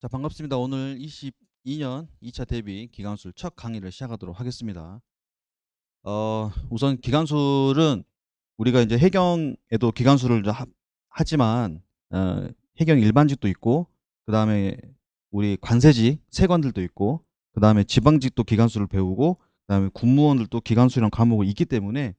자, 반갑습니다. 오늘 22년 2차 대비 기간술 첫 강의를 시작하도록 하겠습니다. 어, 우선 기간술은 우리가 이제 해경에도 기간술을 하, 하지만 어, 해경 일반직도 있고 그 다음에 우리 관세직 세관들도 있고 그 다음에 지방직도 기간술을 배우고 그 다음에 군무원들도 기간술이라는 과목이 있기 때문에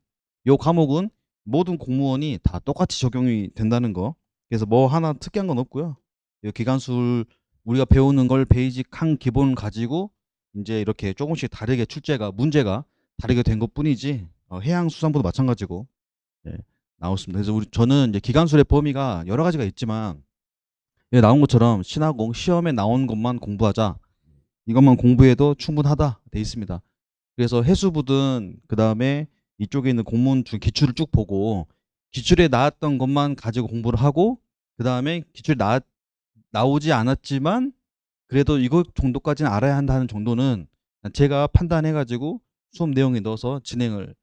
이 과목은 모든 공무원이 다 똑같이 적용이 된다는 거 그래서 뭐 하나 특이한 건 없고요. 이 기간술 우리가 배우는 걸 베이직 한 기본 가지고 이제 이렇게 조금씩 다르게 출제가 문제가 다르게 된 것뿐이지 어, 해양 수산부도 마찬가지고 예, 나왔습니다. 그래서 우리 저는 이제 기간술의 범위가 여러 가지가 있지만 여기 나온 것처럼 신화공 시험에 나온 것만 공부하자 이것만 공부해도 충분하다 돼 있습니다. 그래서 해수부든 그 다음에 이쪽에 있는 공문 중 기출을 쭉 보고 기출에 나왔던 것만 가지고 공부를 하고 그 다음에 기출이 나, 나오지 않았지만 그래도 이거 정도까지는 알아야 한다는 정도는 제가 판단해 가지고 수업 내용에 넣어서 진행을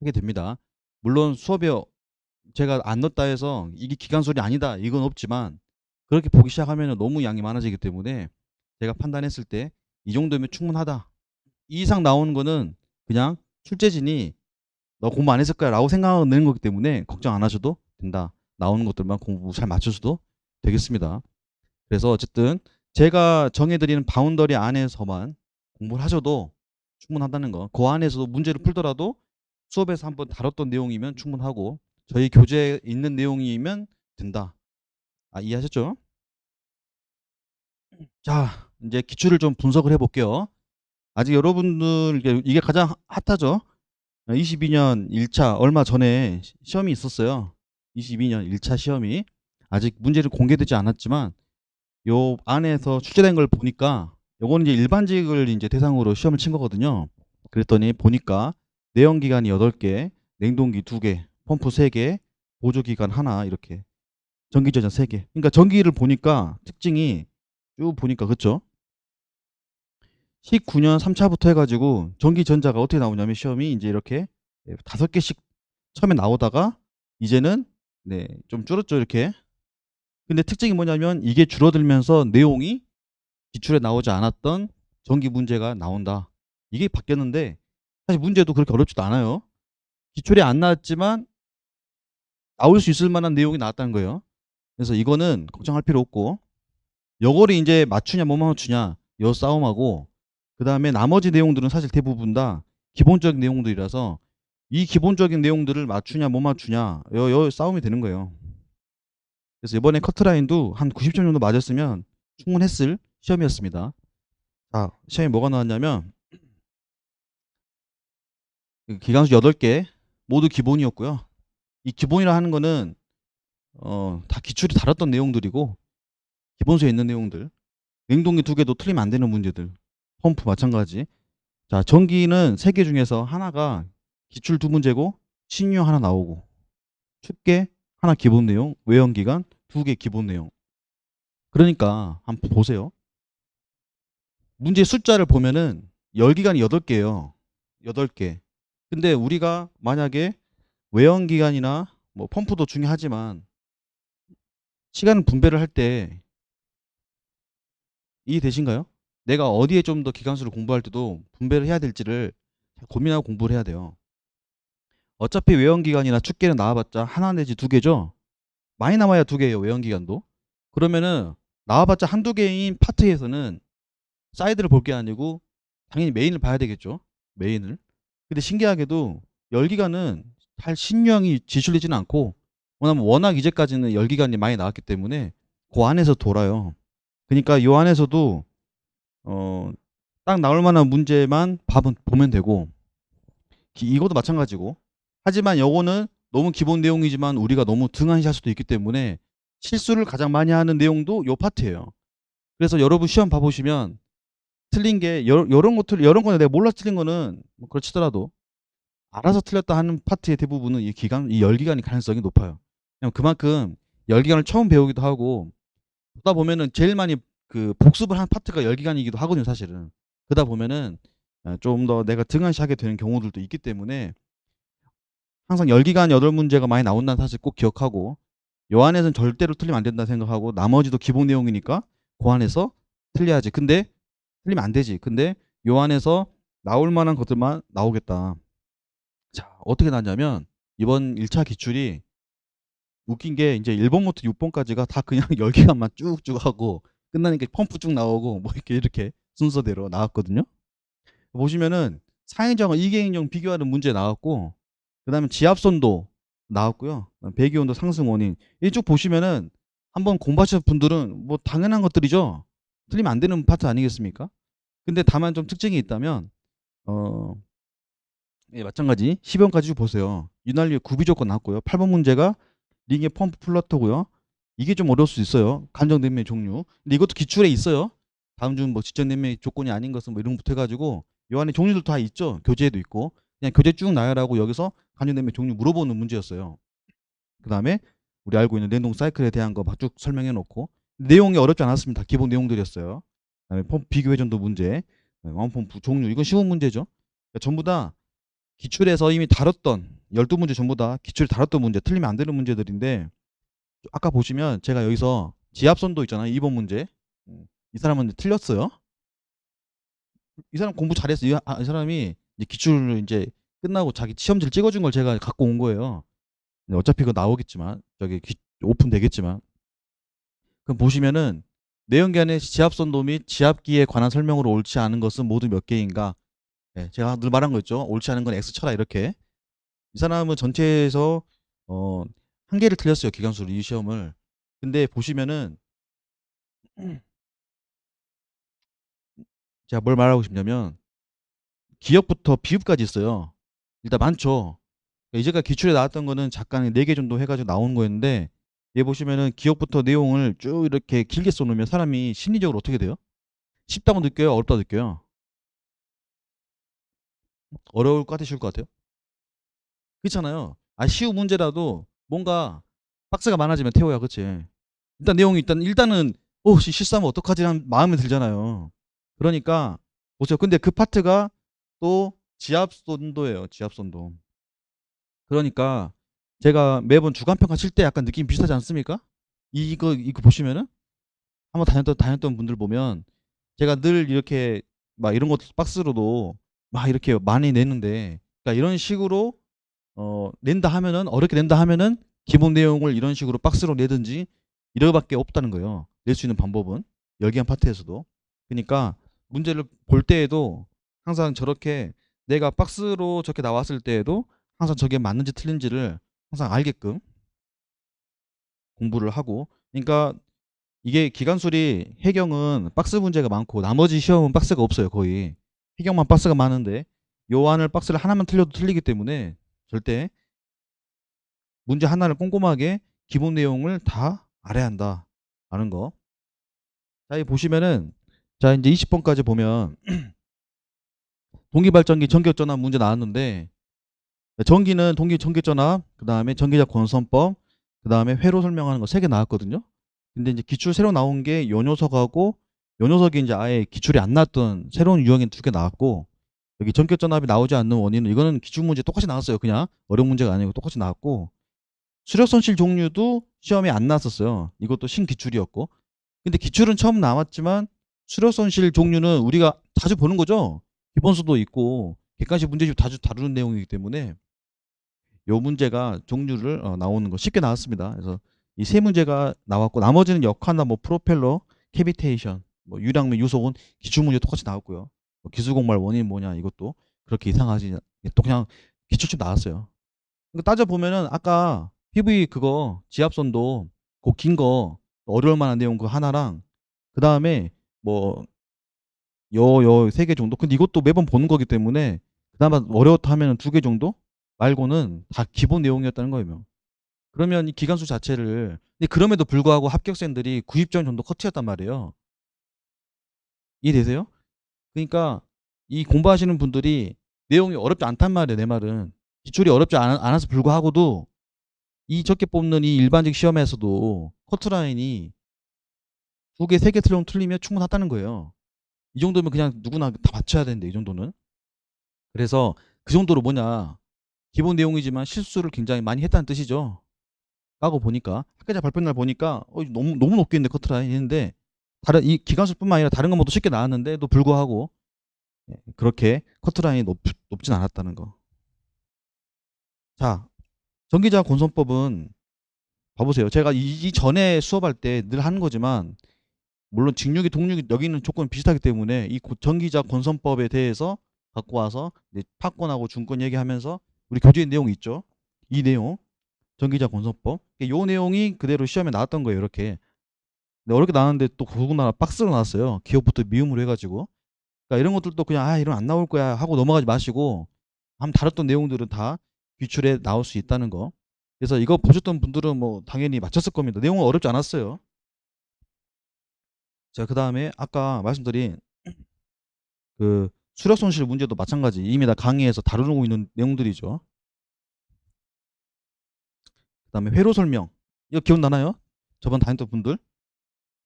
하게 됩니다. 물론 수업에 제가 안 넣었다 해서 이게 기간술이 아니다 이건 없지만 그렇게 보기 시작하면 너무 양이 많아지기 때문에 제가 판단했을 때 이 정도면 충분하다. 이 이상 나오는 거는 그냥 출제진이 너 공부 안 했을 거야 라고 생각하는 거기 때문에 걱정 안 하셔도 된다. 나오는 것들만 공부 잘 맞추셔도 되겠습니다. 그래서 어쨌든 제가 정해드리는 바운더리 안에서만 공부를 하셔도 충분하다는 거. 그 안에서도 문제를 풀더라도 수업에서 한번 다뤘던 내용이면 충분하고 저희 교재에 있는 내용이면 된다. 아, 이해하셨죠? 자, 이제 기출을 좀 분석을 해볼게요. 아직 여러분들 이게, 가장 핫하죠? 22년 1차 얼마 전에 시- 시험이 있었어요. 22년 1차 시험이 아직 문제를 공개되지 않았지만 요 안에서 출제된 걸 보니까 요거는 이제 일반직을 이제 대상으로 시험을 친 거거든요. 그랬더니 보니까 내연 기관이 8개, 냉동기 2개, 펌프 3개, 보조 기관 하나 이렇게 전기 저장 3개. 그러니까 전기를 보니까 특징이 쭉 보니까 그렇죠? 19년 3차부터 해가지고 전기 전자가 어떻게 나오냐면 시험이 이제 이렇게 네, 다섯 개씩 처음에 나오다가 이제는 네, 좀 줄었죠 이렇게. 근데 특징이 뭐냐면 이게 줄어들면서 내용이 기출에 나오지 않았던 전기 문제가 나온다. 이게 바뀌었는데 사실 문제도 그렇게 어렵지도 않아요. 기출에 안 나왔지만 나올 수 있을 만한 내용이 나왔다는 거예요. 그래서 이거는 걱정할 필요 없고 요거를 이제 맞추냐 못 맞추냐 요 싸움하고 그 다음에 나머지 내용들은 사실 대부분 다 기본적인 내용들이라서 이 기본적인 내용들을 맞추냐 못 맞추냐 요, 요 싸움이 되는 거예요. 그래서 이번에 커트라인도 한 90점 정도 맞았으면 충분했을 시험이었습니다. 자, 시험에 뭐가 나왔냐면 그 기간수 8개 모두 기본이었고요. 이 기본이라 하는 거는 어, 다 기출이 다뤘던 내용들이고 기본서에 있는 내용들 냉동기 두 개도 틀리면 안 되는 문제들 펌프 마찬가지 자 전기는 세 개 중에서 하나가 기출 두 문제고 신유 하나 나오고 춥게 하나 기본 내용 외연 기간 두 개 기본 내용 그러니까 한번 보세요 문제 숫자를 보면은 열기간이 8개예요 8개 근데 우리가 만약에 외연 기간이나 뭐 펌프도 중요하지만 시간 분배를 할 때 이해되신가요? 내가 어디에 좀 더 기간수를 공부할 때도 분배를 해야 될지를 잘 고민하고 공부를 해야 돼요. 어차피 외연기간이나 축계는 나와봤자 하나 내지 두 개죠. 많이 남아야 두 개예요. 외연기간도. 그러면은 나와봤자 한두 개인 파트에서는 사이드를 볼 게 아니고 당연히 메인을 봐야 되겠죠. 메인을. 근데 신기하게도 열기간은 잘 신유형이 지출되지는 않고 왜냐면 워낙 이제까지는 열기간이 많이 나왔기 때문에 그 안에서 돌아요. 그러니까 이 안에서도 어, 딱 나올 만한 문제만 보면 되고 기- 이것도 마찬가지고 하지만 요거는 너무 기본 내용이지만 우리가 너무 등한시할 수도 있기 때문에 실수를 가장 많이 하는 내용도 요 파트예요. 그래서 여러분 시험 봐보시면 틀린 게 여, 런 것들 이런 거는 내가 몰라서 틀린 거는 뭐 그렇지더라도 알아서 틀렸다 하는 파트의 대부분은 이 기간 이 열기간이 가능성이 높아요. 그냥 그만큼 열기간을 처음 배우기도 하고 보다 보면은 제일 많이 그 복습을 한 파트가 열기간이기도 하거든요, 사실은. 그러다 보면은 어, 좀더 내가 등한시하게 되는 경우들도 있기 때문에 항상 열기간 여덟 문제가 많이 나온다는 사실 꼭 기억하고 요 안에서는 절대로 틀리면 안 된다 생각하고 나머지도 기본 내용이니까 그 안에서 틀려야지. 근데 틀리면 안 되지. 근데 요 안에서 나올 만한 것들만 나오겠다. 자, 어떻게 나왔냐면 이번 1차 기출이 웃긴 게 이제 1번부터 6번까지가 다 그냥 10개간만 쭉쭉 하고 끝나니까 펌프 쭉 나오고 뭐 이렇게 이렇게 순서대로 나왔거든요. 보시면은 사행정과 이계행정 비교하는 문제 나왔고 그 다음에 지압선도 나왔고요. 배기온도 상승 원인 이쪽 보시면은 한번 공부하신 분들은 뭐 당연한 것들이죠. 틀리면 안 되는 파트 아니겠습니까? 근데 다만 좀 특징이 있다면 어 예, 마찬가지 10번까지 쭉 보세요. 윤활유 구비 조건 나왔고요. 8번 문제가 링의 펌프 플러터고요. 이게 좀 어려울 수 있어요. 감정 냄매 종류. 근데 이것도 기출에 있어요. 다음 중뭐 지적 냄매 조건이 아닌 것은 뭐 이런 것부터 해가지고 요 안에 종류들 다 있죠. 교재에도 있고 그냥 교재 쭉 나열하고 여기서 냄매 종류 물어보는 문제였어요. 그 다음에 우리 알고 있는 냉동 사이클에 대한 거막쭉 설명해 놓고 내용이 어렵지 않았습니다. 기본 내용들이었어요. 그다음에 펌프 비교 회전도 문제, 왕펌프 종류 이건 쉬운 문제죠. 그러니까 전부 다 기출에서 이미 다뤘던 12문제 전부 다 기출에 다뤘던 문제, 틀리면 안 되는 문제들인데 아까 보시면 제가 여기서 지압선도 있잖아요. 2번 문제. 음, 이 사람은 틀렸어요. 이 사람 공부 잘했어. 이, 아, 이 사람이 이제 기출을 이제 끝나고 자기 시험지를 찍어준 걸 제가 갖고 온 거예요. 어차피 그거 나오겠지만 저기 기- 오픈 되겠지만 그럼 보시면은 내연기관의 지압선도 및 지압기에 관한 설명으로 옳지 않은 것은 모두 몇 개인가? 예, 제가 늘 말한 거 있죠. 옳지 않은 건 X 쳐라 이렇게. 이 사람은 전체에서 어, 한 개를 틀렸어요. 기관수로 이 시험을. 근데 보시면은 제가 뭘 말하고 싶냐면 기업부터 비읍까지 있어요. 일단 많죠. 이제까지 기출에 나왔던 거는 잠깐 4개 정도 해가지고 나온 거였는데 얘 보시면은 기억부터 내용을 쭉 이렇게 길게 써놓으면 사람이 심리적으로 어떻게 돼요? 쉽다고 느껴요? 어렵다고 느껴요? 어려울 것? 쉬울 것 같아요? 그렇잖아요. 아 쉬운 문제라도 뭔가 박스가 많아지면 태워야 그치? 일단 내용이 일단 일단은 어 씨, 실수하면 어떡하지? 라는 마음이 들잖아요. 그러니까 보세요. 근데 그 파트가 또 지압선도예요. 지압선도. 그러니까 제가 매번 주간 평가 칠 때 약간 느낌 비슷하지 않습니까? 이거 이거 보시면은 한번 다녔던 다녔던 분들 보면 제가 늘 이렇게 막 이런 것도 박스로도 막 이렇게 많이 내는데 그러니까 이런 식으로 어 낸다 하면은 어렵게 낸다 하면은 기본 내용을 이런 식으로 박스로 내든지 이거밖에 없다는 거예요. 낼 수 있는 방법은 열기한 파트에서도 그러니까 문제를 볼 때에도 항상 저렇게 내가 박스로 저렇게 나왔을 때에도 항상 저게 맞는지 틀린지를 항상 알게끔 공부를 하고. 그러니까 이게 기간술이 해경은 박스 문제가 많고 나머지 시험은 박스가 없어요 거의. 해경만 박스가 많은데 요 안을 박스를 하나만 틀려도 틀리기 때문에 절대 문제 하나를 꼼꼼하게 기본 내용을 다 알아야 한다. 라는 거. 자, 이 보시면은 자, 이제 20번까지 보면 동기발전기 전기전압 문제 나왔는데 전기는 동기 전기전압, 그 다음에 전기자 권선법, 그 다음에 회로 설명하는 거 세 개 나왔거든요. 근데 이제 기출 새로 나온 게 요 녀석하고 요 녀석이 이제 아예 기출이 안 나왔던 새로운 유형이 두 개 나왔고 여기 전기전압이 나오지 않는 원인은 이거는 기출 문제 똑같이 나왔어요. 그냥 어려운 문제가 아니고 똑같이 나왔고 수력선실 종류도 시험에 안 나왔었어요. 이것도 신기출이었고 근데 기출은 처음 나왔지만 수력선실 종류는 우리가 자주 보는 거죠. 기본수도 있고 객관식 문제집 자주 다루는 내용이기 때문에 요 문제가 종류를 어, 나오는 거 쉽게 나왔습니다. 그래서 이 세 문제가 나왔고 나머지는 역하나 뭐 프로펠러, 캐비테이션, 뭐 유량 및 유속은 기출 문제 똑같이 나왔고요. 뭐 기술공말 원인 뭐냐 이것도 그렇게 이상하지 또 그냥 기출집 나왔어요. 그러니까 따져 보면은 아까 PV 그거 지압선도 그 긴 거 어려울 만한 내용 그 하나랑 그 다음에 뭐 요요세개 정도. 근데 이것도 매번 보는 거기 때문에 그나마 어려웠다 하면은 두개 정도 말고는 다 기본 내용이었다는 거예요. 그러면 이 기간수 자체를 근데 그럼에도 불구하고 합격생들이 90점 정도 커트였단 말이에요. 이해되세요? 그러니까 이 공부하시는 분들이 내용이 어렵지 않단 말이에요. 내 말은 기출이 어렵지 않, 않아서 불구하고도 이 적게 뽑는 이 일반직 시험에서도 커트라인이 두 개, 세 개 틀리면 충분하다는 거예요. 이 정도면 그냥 누구나 다 맞춰야 되는데 이 정도는. 그래서 그 정도로 뭐냐 기본 내용이지만 실수를 굉장히 많이 했다는 뜻이죠. 까고 보니까 학교자 발표 날 보니까 어, 너무 너무 높게 있는데 커트라인 했는데 다른 이 기관수뿐만 아니라 다른 것도 쉽게 나왔는데도 불구하고 예, 그렇게 커트라인이 높, 높진 않았다는 거. 자, 전기자 권선법은 봐보세요. 제가 이, 이 전에 수업할 때 늘 하는 거지만 물론 직육이 동육이 여기는 조건 비슷하기 때문에 이 고- 전기자 권선법에 대해서 갖고 와서 이제 파권하고 중권 얘기하면서 우리 교재 내용이 있죠. 이 내용 전기자 권선법 이 내용이 그대로 시험에 나왔던 거예요. 이렇게 근데 어렵게 나왔는데 또 더군다나 박스로 나왔어요. 기업부터 미음으로 해가지고 그러니까 이런 것들도 그냥 아 이런 안 나올 거야 하고 넘어가지 마시고 한번 다뤘던 내용들은 다 귀출에 나올 수 있다는 거. 그래서 이거 보셨던 분들은 뭐 당연히 맞췄을 겁니다. 내용은 어렵지 않았어요. 자, 그 다음에 아까 말씀드린 그 수력 손실 문제도 마찬가지 이미 다 강의에서 다루고 있는 내용들이죠. 그 다음에 회로 설명 이거 기억나나요? 저번 다녔던 분들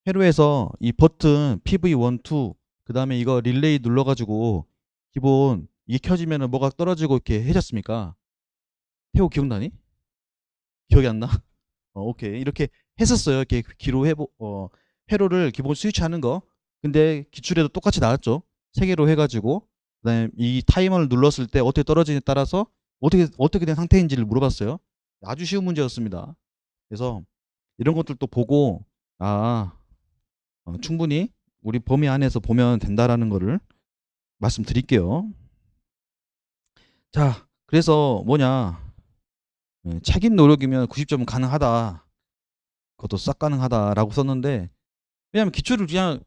회로에서 이 버튼 PV1, 2, 그 다음에 이거 릴레이 눌러가지고 기본 이게 켜지면은 뭐가 떨어지고 이렇게 해졌습니까? 태호 기억나니? 기억이 안 나? 어, 오케이. 이렇게 했었어요. 이렇게 기로 해보, 어, 회로를 기본 스위치 하는 거. 근데 기출에도 똑같이 나왔죠. 세 개로 해가지고. 그 다음에 이 타이머를 눌렀을 때 어떻게 떨어지냐에 따라서 어떻게, 어떻게 된 상태인지를 물어봤어요. 아주 쉬운 문제였습니다. 그래서 이런 것들도 보고, 아, 어, 충분히 우리 범위 안에서 보면 된다라는 거를 말씀드릴게요. 자, 그래서 뭐냐. 예, 책임 노력이면 90점은 가능하다. 그것도 싹 가능하다라고 썼는데, 왜냐면 기출을 그냥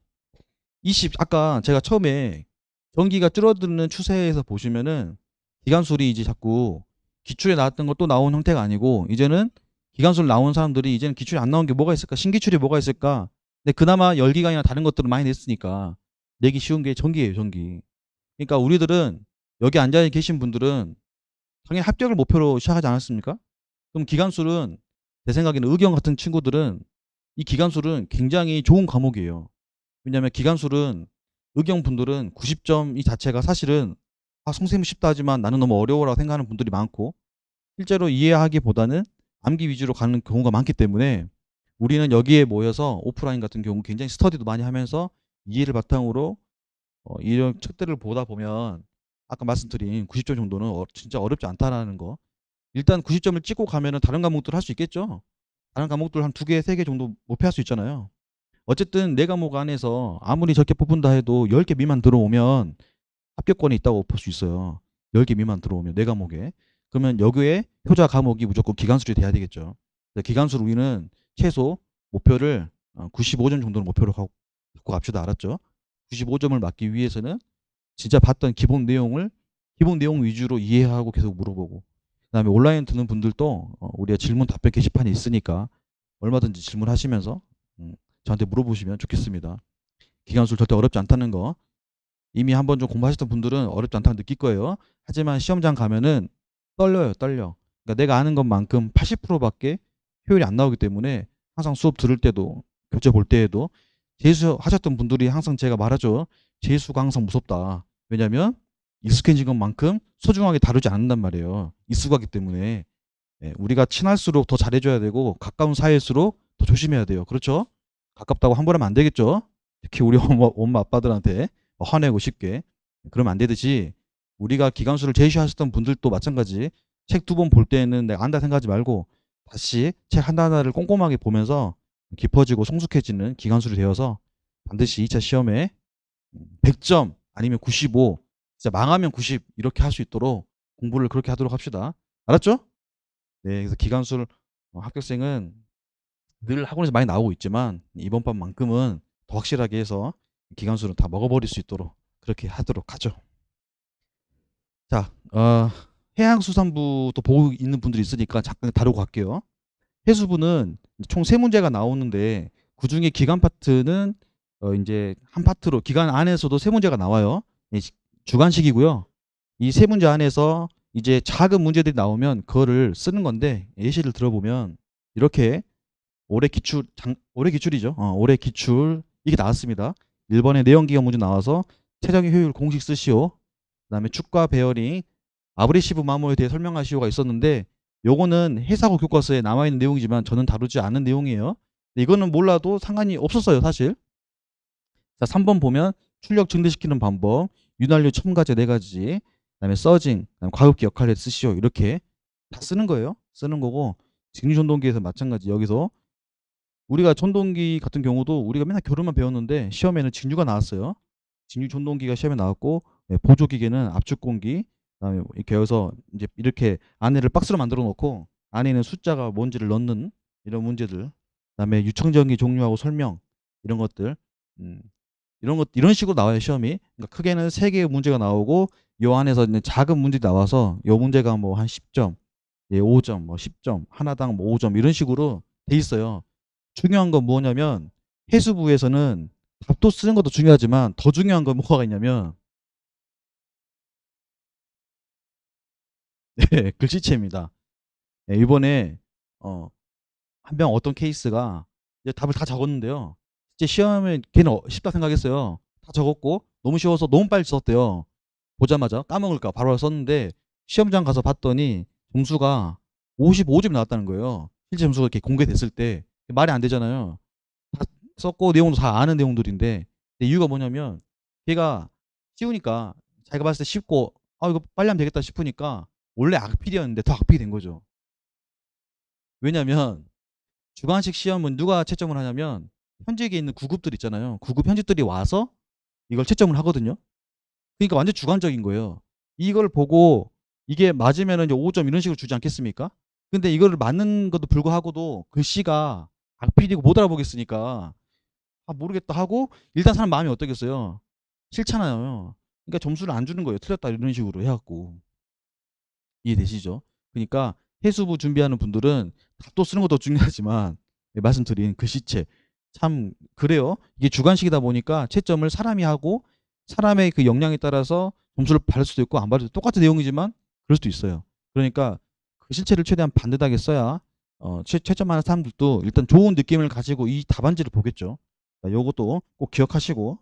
20, 아까 제가 처음에 전기가 줄어드는 추세에서 보시면은 기관술이 이제 자꾸 기출에 나왔던 것도 나온 형태가 아니고, 이제는 기관술 나온 사람들이 이제는 기출이 안 나온 게 뭐가 있을까? 신기출이 뭐가 있을까? 근데 그나마 열기관이나 다른 것들은 많이 냈으니까 내기 쉬운 게 전기예요, 전기. 그러니까 우리들은 여기 앉아 계신 분들은 당연히 합격을 목표로 시작하지 않았습니까? 그럼 기간술은 내 생각에는 의경 같은 친구들은 이 기간술은 굉장히 좋은 과목이에요. 왜냐하면 기간술은 의경 분들은 90점 이 자체가 사실은 아 성쌤 쉽다 하지만 나는 너무 어려워라고 생각하는 분들이 많고 실제로 이해하기보다는 암기 위주로 가는 경우가 많기 때문에 우리는 여기에 모여서 오프라인 같은 경우 굉장히 스터디도 많이 하면서 이해를 바탕으로 어, 이런 책들을 보다 보면 아까 말씀드린 90점 정도는 어, 진짜 어렵지 않다라는 거. 일단 90점을 찍고 가면은 다른 과목들 할 수 있겠죠. 다른 과목들 한 두 개, 세 개 정도 목표할 수 있잖아요. 어쨌든 내 과목 안에서 아무리 적게 뽑은다 해도 10개 미만 들어오면 합격권이 있다고 볼 수 있어요. 10개 미만 들어오면 내 과목에. 그러면 여기에 효자 과목이 무조건 기간술이 돼야 되겠죠. 기간술 우리는 최소 목표를 95점 정도는 목표로 갖고 갑시다. 알았죠? 95점을 맞기 위해서는 진짜 봤던 기본 내용을 기본 내용 위주로 이해하고 계속 물어보고 그 다음에 온라인 듣는 분들도 어, 우리가 질문 답변 게시판이 있으니까 얼마든지 질문하시면서 음, 저한테 물어보시면 좋겠습니다. 기간술 절대 어렵지 않다는 거 이미 한번 좀 공부하셨던 분들은 어렵지 않다고 느낄 거예요. 하지만 시험장 가면은 떨려요, 떨려. 그러니까 내가 아는 것만큼 80%밖에 효율이 안 나오기 때문에 항상 수업 들을 때도 교재 볼 때에도 재수 하셨던 분들이 항상 제가 말하죠. 재수가 항상 무섭다. 왜냐하면 익숙해진 것만큼 소중하게 다루지 않는단 말이에요. 익숙하기 때문에 예, 우리가 친할수록 더 잘해줘야 되고 가까운 사이일수록 더 조심해야 돼요. 그렇죠? 가깝다고 함부로 하면 안 되겠죠? 특히 우리 엄마, 엄마 아빠들한테 화내고 쉽게 그러면 안 되듯이 우리가 기간수를 제시하셨던 분들도 마찬가지 책 두 번 볼 때는 내가 안다 생각하지 말고 다시 책 하나하나를 꼼꼼하게 보면서 깊어지고 성숙해지는 기간술이 되어서 반드시 2차 시험에 100점 아니면 95 진짜 망하면 90 이렇게 할 수 있도록 공부를 그렇게 하도록 합시다. 알았죠? 네, 그래서 기간술 어, 합격생은 늘 학원에서 많이 나오고 있지만 이번 판만큼은 더 확실하게 해서 기간술은 다 먹어버릴 수 있도록 그렇게 하도록 하죠. 자, 어, 해양수산부도 보고 있는 분들이 있으니까 잠깐 다루고 갈게요. 해수부는 총 세 문제가 나오는데 그 중에 기간 파트는 어 이제 한 파트로 기간 안에서도 세 문제가 나와요. 주관식이고요. 이 세 문제 안에서 이제 작은 문제들이 나오면 그거를 쓰는 건데 예시를 들어보면 이렇게 올해 기출 장, 올해 기출이죠. 어, 올해 기출 이게 나왔습니다. 1번에 내용 기억 문제 나와서 최적의 효율 공식 쓰시오. 그다음에 축과 베어링 아브레시브 마모에 대해 설명하시오가 있었는데 요거는 해사고 교과서에 남아 있는 내용이지만 저는 다루지 않은 내용이에요. 이거는 몰라도 상관이 없었어요, 사실. 자, 3번 보면 출력 증대시키는 방법, 윤활유 첨가제 네 가지, 그다음에 서징, 그다음에 과급기 역할에 쓰시오. 이렇게 다 쓰는 거예요. 쓰는 거고 직류 전동기에서 마찬가지 여기서 우리가 전동기 같은 경우도 우리가 맨날 결론만 배웠는데 시험에는 직류가 나왔어요. 직류 전동기가 시험에 나왔고 예, 보조 기계는 압축 공기 그다음에 이렇게 여기서 이제 이렇게 안에를 박스로 만들어 놓고 안에 있는 숫자가 뭔지를 넣는 이런 문제들 그다음에 유청전기 종류하고 설명 이런 것들 음, 이런 것 이런 식으로 나와요 시험이 그러니까 크게는 세 개의 문제가 나오고 요 안에서 이제 작은 문제 나와서 요 문제가 뭐 한 10점 예, 5점 뭐 10점 하나당 뭐 5점 이런 식으로 돼 있어요 중요한 건 뭐냐면 해수부에서는 답도 쓰는 것도 중요하지만 더 중요한 건 뭐가 있냐면 네, 글씨체입니다. 네, 이번에 어, 한 명 어떤 케이스가 이제 답을 다 적었는데요. 이제 시험에 걔는 어- 쉽다 생각했어요. 다 적었고 너무 쉬워서 너무 빨리 썼대요. 보자마자 까먹을까 바로 썼는데 시험장 가서 봤더니 점수가 55점이 나왔다는 거예요. 실제 점수가 이렇게 공개됐을 때 말이 안 되잖아요. 다 썼고 내용도 다 아는 내용들인데 이유가 뭐냐면 걔가 쉬우니까 자기가 봤을 때 쉽고 아 이거 빨리 하면 되겠다 싶으니까 원래 악필이었는데 더 악필이 된 거죠. 왜냐면 주관식 시험은 누가 채점을 하냐면 현직에 있는 구급들 있잖아요. 구급 현직들이 와서 이걸 채점을 하거든요. 그러니까 완전 주관적인 거예요. 이걸 보고 이게 맞으면 이제 5점 이런 식으로 주지 않겠습니까? 근데 이거를 맞는 것도 불구하고도 글씨가 악필이고 못 알아보겠으니까 아 모르겠다 하고 일단 사람 마음이 어떻겠어요? 싫잖아요. 그러니까 점수를 안 주는 거예요. 틀렸다 이런 식으로 해갖고 이해되시죠? 그러니까 해수부 준비하는 분들은 답도 쓰는 것도 중요하지만 예, 말씀드린 글씨체 참 그래요. 이게 주관식이다 보니까 채점을 사람이 하고 사람의 그 역량에 따라서 점수를 받을 수도 있고 안 받을 수도 똑같은 내용이지만 그럴 수도 있어요. 그러니까 그 실체를 최대한 반듯하게 써야 어, 채, 채점하는 사람들도 일단 좋은 느낌을 가지고 이 답안지를 보겠죠. 자, 요것도 꼭 기억하시고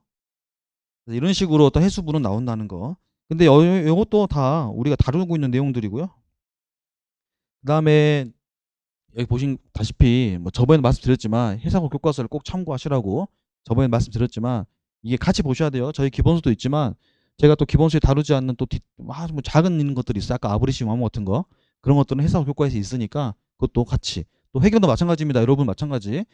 이런 식으로 어떤 해수부는 나온다는 거. 근데 요, 요것도 다 우리가 다루고 있는 내용들이고요. 그 다음에 여기 보신 다시피 뭐 저번에 말씀드렸지만 해상국 교과서를 꼭 참고하시라고 저번에 말씀드렸지만 이게 같이 보셔야 돼요. 저희 기본서도 있지만 제가 또 기본서에 다루지 않는 또 뒷, 아, 뭐 작은 것들이 있어요. 아까 아브리시 마모 같은 거 그런 것들은 해상국 교과에서 있으니까 그것도 같이 또 해경도 마찬가지입니다. 여러분 마찬가지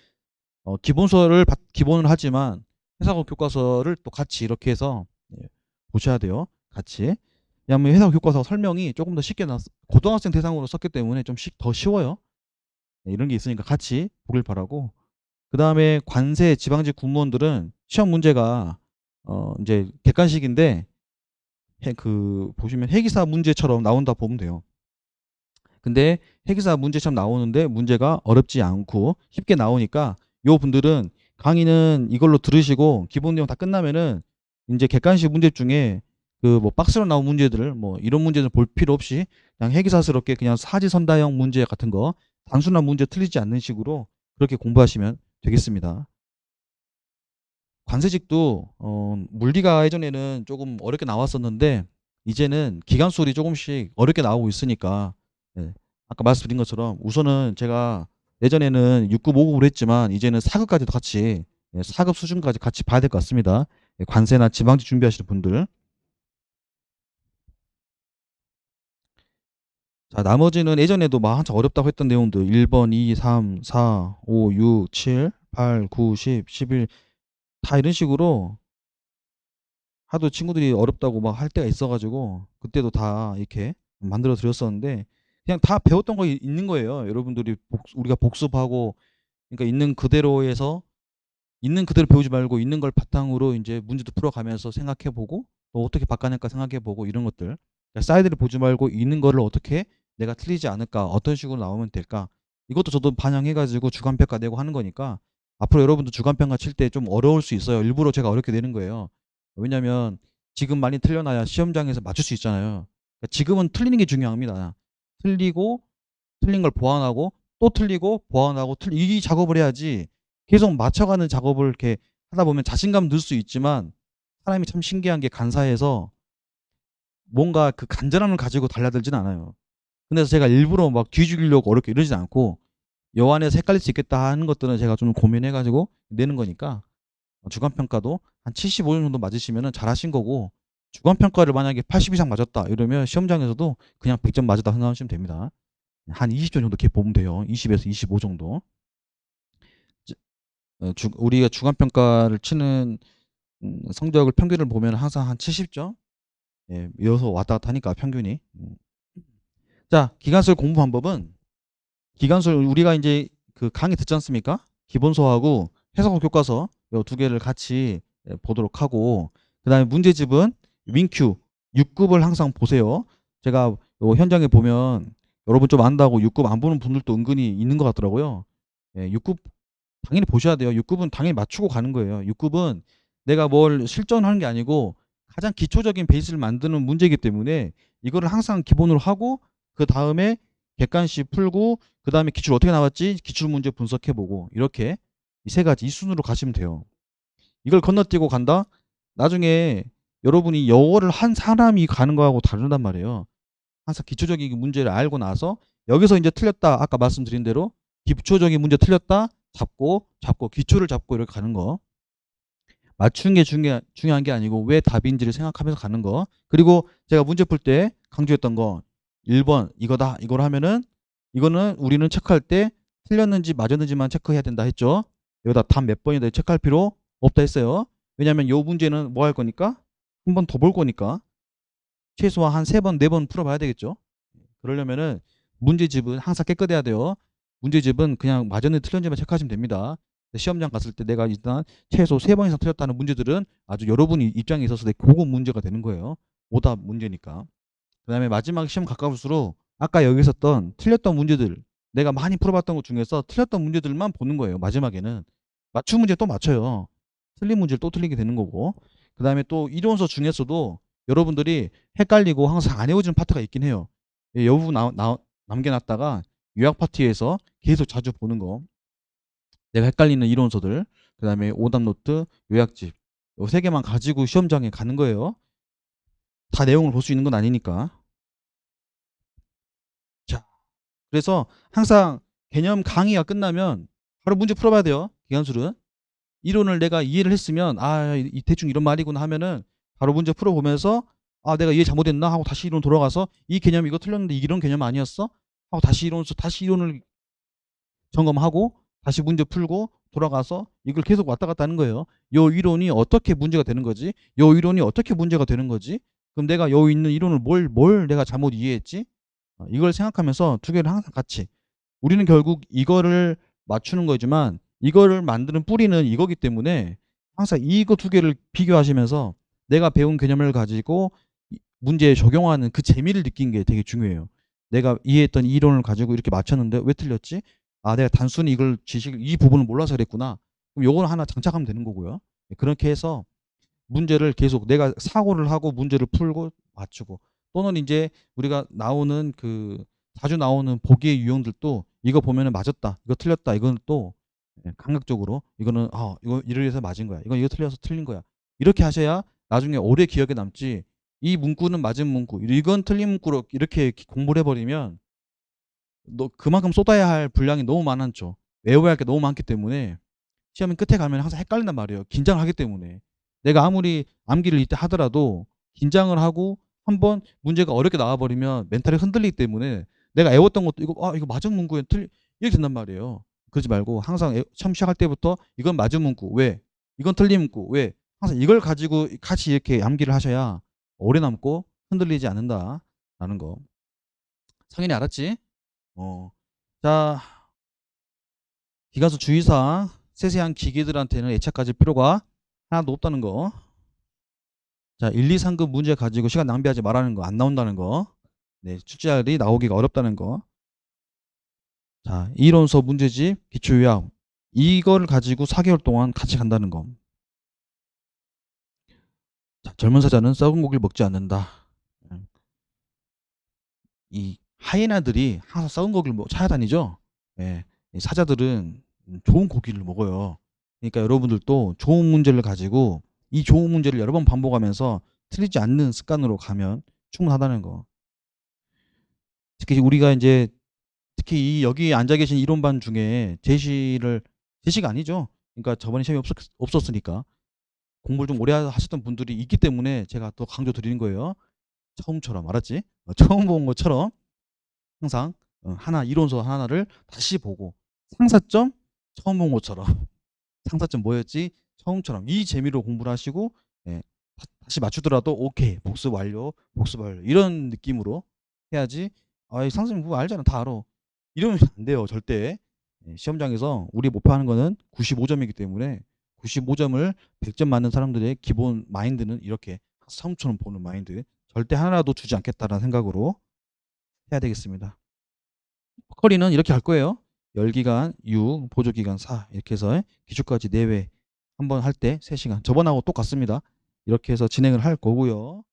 어, 기본서를 받- 기본을 하지만 해상국 교과서를 또 같이 이렇게 해서 예, 보셔야 돼요. 같이. 왜냐하면 해상 교과서 설명이 조금 더 쉽게 나왔 고등학생 대상으로 썼기 때문에 좀 더 쉬워요. 네, 이런 게 있으니까 같이 보길 바라고. 그 다음에 관세 지방직 공무원들은 시험 문제가 어 이제 객관식인데 해, 그 보시면 회기사 문제처럼 나온다 보면 돼요. 근데 회기사 문제처럼 나오는데 문제가 어렵지 않고 쉽게 나오니까 요 분들은 강의는 이걸로 들으시고 기본 내용 다 끝나면은 이제 객관식 문제 중에 그 뭐 박스로 나온 문제들을 뭐 이런 문제는 볼 필요 없이 그냥 회기사스럽게 그냥 사지선다형 문제 같은 거 단순한 문제 틀리지 않는 식으로 그렇게 공부하시면 되겠습니다. 관세직도 어, 물리가 예전에는 조금 어렵게 나왔었는데 이제는 기간수리 조금씩 어렵게 나오고 있으니까 예, 아까 말씀드린 것처럼 우선은 제가 예전에는 6급, 5급을 했지만 이제는 4급까지도 같이 예, 4급 수준까지 같이 봐야 될 것 같습니다. 예, 관세나 지방직 준비하시는 분들. 자, 나머지는 예전에도 막 한참 어렵다고 했던 내용들. 1번, 2, 3, 4, 5, 6, 7, 8, 9, 10, 11 다 이런 식으로 하도 친구들이 어렵다고 막 할 때가 있어가지고 그때도 다 이렇게 만들어 드렸었는데 그냥 다 배웠던 거 이- 있는 거예요. 여러분들이 복, 우리가 복습하고 그러니까 있는 그대로에서 있는 그대로 배우지 말고 있는 걸 바탕으로 이제 문제도 풀어가면서 생각해보고 또 어떻게 바꿔낼까 생각해보고 이런 것들 그러니까 사이드를 보지 말고 있는 거를 어떻게 내가 틀리지 않을까 어떤 식으로 나오면 될까 이것도 저도 반영해가지고 주관평가 내고 하는 거니까 앞으로 여러분도 주관평가 칠 때 좀 어려울 수 있어요. 일부러 제가 어렵게 내는 거예요. 왜냐면 지금 많이 틀려놔야 시험장에서 맞출 수 있잖아요. 그러니까 지금은 틀리는 게 중요합니다. 틀리고 틀린 걸 보완하고 또 틀리고 보완하고 틀, 이 작업을 해야지 계속 맞춰가는 작업을 이렇게 하다 보면 자신감 늘 수 있지만 사람이 참 신기한 게 간사해서 뭔가 그 간절함을 가지고 달라들진 않아요. 그래서 제가 일부러 막 뒤죽이려고 어렵게 이러진 않고 여 안에서 헷갈릴 수 있겠다 하는 것들은 제가 좀 고민해가지고 내는 거니까 어, 주간 평가도 한 75점 정도 맞으시면은 잘하신 거고 주간 평가를 만약에 80 이상 맞았다 이러면 시험장에서도 그냥 100점 맞았다 생각하시면 됩니다. 한 20점 정도 이렇게 보면 돼요. 20에서 25 정도. 지- 어, 주- 우리가 주간 평가를 치는 음, 성적을 평균을 보면 항상 한 70점 예, 이어서 왔다 갔다 하니까 평균이. 음. 자, 기간술 공부 방법은 기간술 우리가 이제 그 강의 듣지 않습니까? 기본서하고 해석 교과서 요두 개를 같이 예, 보도록 하고 그 다음에 문제집은 윙큐 6급을 항상 보세요. 제가 요 현장에 보면 여러분 좀 안다고 6급 안 보는 분들도 은근히 있는 것 같더라고요. 예, 6급 당연히 보셔야 돼요. 6급은 당연히 맞추고 가는 거예요. 6급은 내가 뭘 실전하는 게 아니고 가장 기초적인 베이스를 만드는 문제이기 때문에 이거를 항상 기본으로 하고 그 다음에 객관식 풀고 그 다음에 기출 어떻게 나왔지 기출 문제 분석해보고 이렇게 이 세 가지 이 순으로 가시면 돼요. 이걸 건너뛰고 간다? 나중에 여러분이 영어를 한 사람이 가는 거하고 다르단 말이에요. 항상 기초적인 문제를 알고 나서 여기서 이제 틀렸다 아까 말씀드린 대로 기초적인 문제 틀렸다 잡고 잡고 기초를 잡고 이렇게 가는 거 맞추는 게 중요, 중요한 게 아니고 왜 답인지를 생각하면서 가는 거 그리고 제가 문제 풀 때 강조했던 거 1번 이거다. 이걸 하면은 이거는 우리는 체크할 때 틀렸는지 맞았는지만 체크해야 된다 했죠. 여기다 답 몇 번이다 체크할 필요 없다 했어요. 왜냐면 요 문제는 뭐 할 거니까? 한 번 더 볼 거니까. 최소한 한 세 번 네 번 풀어봐야 되겠죠. 그러려면은 문제집은 항상 깨끗해야 돼요. 문제집은 그냥 맞았는지 틀렸는지만 체크하시면 됩니다. 시험장 갔을 때 내가 일단 최소 세 번 이상 틀렸다는 문제들은 아주 여러분이 입장에 있어서 되게 고급 문제가 되는 거예요. 오답 문제니까. 그 다음에 마지막 시험 가까울수록 아까 여기 있었던 틀렸던 문제들 내가 많이 풀어봤던 것 중에서 틀렸던 문제들만 보는 거예요. 마지막에는. 맞춤 문제 또 맞춰요. 틀린 문제를 또 틀리게 되는 거고. 그 다음에 또 이론서 중에서도 여러분들이 헷갈리고 항상 안 외워지는 파트가 있긴 해요. 이 부분 나, 나, 남겨놨다가 요약 파트에서 계속 자주 보는 거. 내가 헷갈리는 이론서들, 그 다음에 오답 노트, 요약집 요 세 개만 가지고 시험장에 가는 거예요. 다 내용을 볼 수 있는 건 아니니까. 자, 그래서 항상 개념 강의가 끝나면 바로 문제 풀어봐야 돼요. 기간술은. 이론을 내가 이해를 했으면 아, 이 대충 이런 말이구나 하면은 바로 문제 풀어보면서 아, 내가 이해 잘못했나 하고 다시 이론 돌아가서 이 개념 이거 틀렸는데 이런 개념 아니었어? 하고 다시 이론서 다시 이론을 점검하고 다시 문제 풀고 돌아가서 이걸 계속 왔다 갔다 하는 거예요. 요 이론이 어떻게 문제가 되는 거지? 요 이론이 어떻게 문제가 되는 거지? 그럼 내가 요 있는 이론을 뭘, 뭘 내가 잘못 이해했지? 어, 이걸 생각하면서 두 개를 항상 같이. 우리는 결국 이거를 맞추는 거지만 이거를 만드는 뿌리는 이거기 때문에 항상 이거 두 개를 비교하시면서 내가 배운 개념을 가지고 이- 문제에 적용하는 그 재미를 느낀 게 되게 중요해요. 내가 이해했던 이론을 가지고 이렇게 맞췄는데 왜 틀렸지? 아, 내가 단순히 이걸 지식, 이 부분을 몰라서 그랬구나. 그럼 요거는 하나 장착하면 되는 거고요. 네, 그렇게 해서 문제를 계속 내가 사고를 하고 문제를 풀고 맞추고 또는 이제 우리가 나오는 그 자주 나오는 보기의 유형들도 이거 보면은 맞았다. 이거 틀렸다. 이건 또 예, 감각적으로 이거는 아, 이거 이래서 맞은 거야. 이건 이거 틀려서 틀린 거야. 이렇게 하셔야 나중에 오래 기억에 남지. 이 문구는 맞은 문구, 이건 틀린 문구로 이렇게 공부를 해버리면 너 그만큼 쏟아야 할 분량이 너무 많았죠. 외워야 할 게 너무 많기 때문에 시험이 끝에 가면 항상 헷갈린단 말이에요. 긴장을 하기 때문에. 내가 아무리 암기를 이때 하더라도 긴장을 하고 한번 문제가 어렵게 나와버리면 멘탈이 흔들리기 때문에 내가 애웠던 것도 이거 아 이거 맞은 문구에 틀리 이렇게 된단 말이에요. 그러지 말고 항상 애- 처음 시작할 때부터 이건 맞은 문구 왜 이건 틀린 문구 왜 항상 이걸 가지고 같이 이렇게 암기를 하셔야 오래 남고 흔들리지 않는다라는 거. 상인이 알았지? 어. 자, 기가수 주의사항 세세한 기계들한테는 애착 가질 필요가 하나도 없다는 거. 자, 1, 2, 3급 문제 가지고 시간 낭비하지 말라는 거, 안 나온다는 거. 네, 출제자들이 나오기가 어렵다는 거. 자, 이론서 문제집, 기초요약. 이거를 가지고 4개월 동안 같이 간다는 거. 자, 젊은 사자는 썩은 고기를 먹지 않는다. 음. 이 하이에나들이 항상 썩은 고기를 먹, 찾아다니죠. 예, 이 사자들은 음, 좋은 고기를 먹어요. 그러니까 여러분들도 좋은 문제를 가지고 이 좋은 문제를 여러 번 반복하면서 틀리지 않는 습관으로 가면 충분하다는 거. 특히 우리가 이제 특히 이 여기 앉아 계신 이론반 중에 제시를 제시가 아니죠. 그러니까 저번에 시험이 없었, 없었으니까 공부를 좀 오래 하셨던 분들이 있기 때문에 제가 또 강조 드리는 거예요. 처음처럼 알았지? 어, 처음 본 것처럼 항상 어, 하나 이론서 하나를 다시 보고 상사점 처음 본 것처럼 상사점 뭐였지? 처음처럼 이 재미로 공부를 하시고 예, 다- 다시 맞추더라도 오케이 복습 완료 복습 완료. 이런 느낌으로 해야지. 아이 상선님 그거 알잖아 다 알아. 이러면 안 돼요 절대. 예, 시험장에서 우리 목표하는 거는 95점이기 때문에 95점을 100점 맞는 사람들의 기본 마인드는 이렇게 처음처럼 보는 마인드 절대 하나라도 주지 않겠다라는 생각으로 해야 되겠습니다. 커리는 이렇게 할 거예요 열기간 6, 보조기간 4 이렇게 해서 기초까지 네 내외 한번 할 때 3시간 저번하고 똑같습니다. 이렇게 해서 진행을 할 거고요.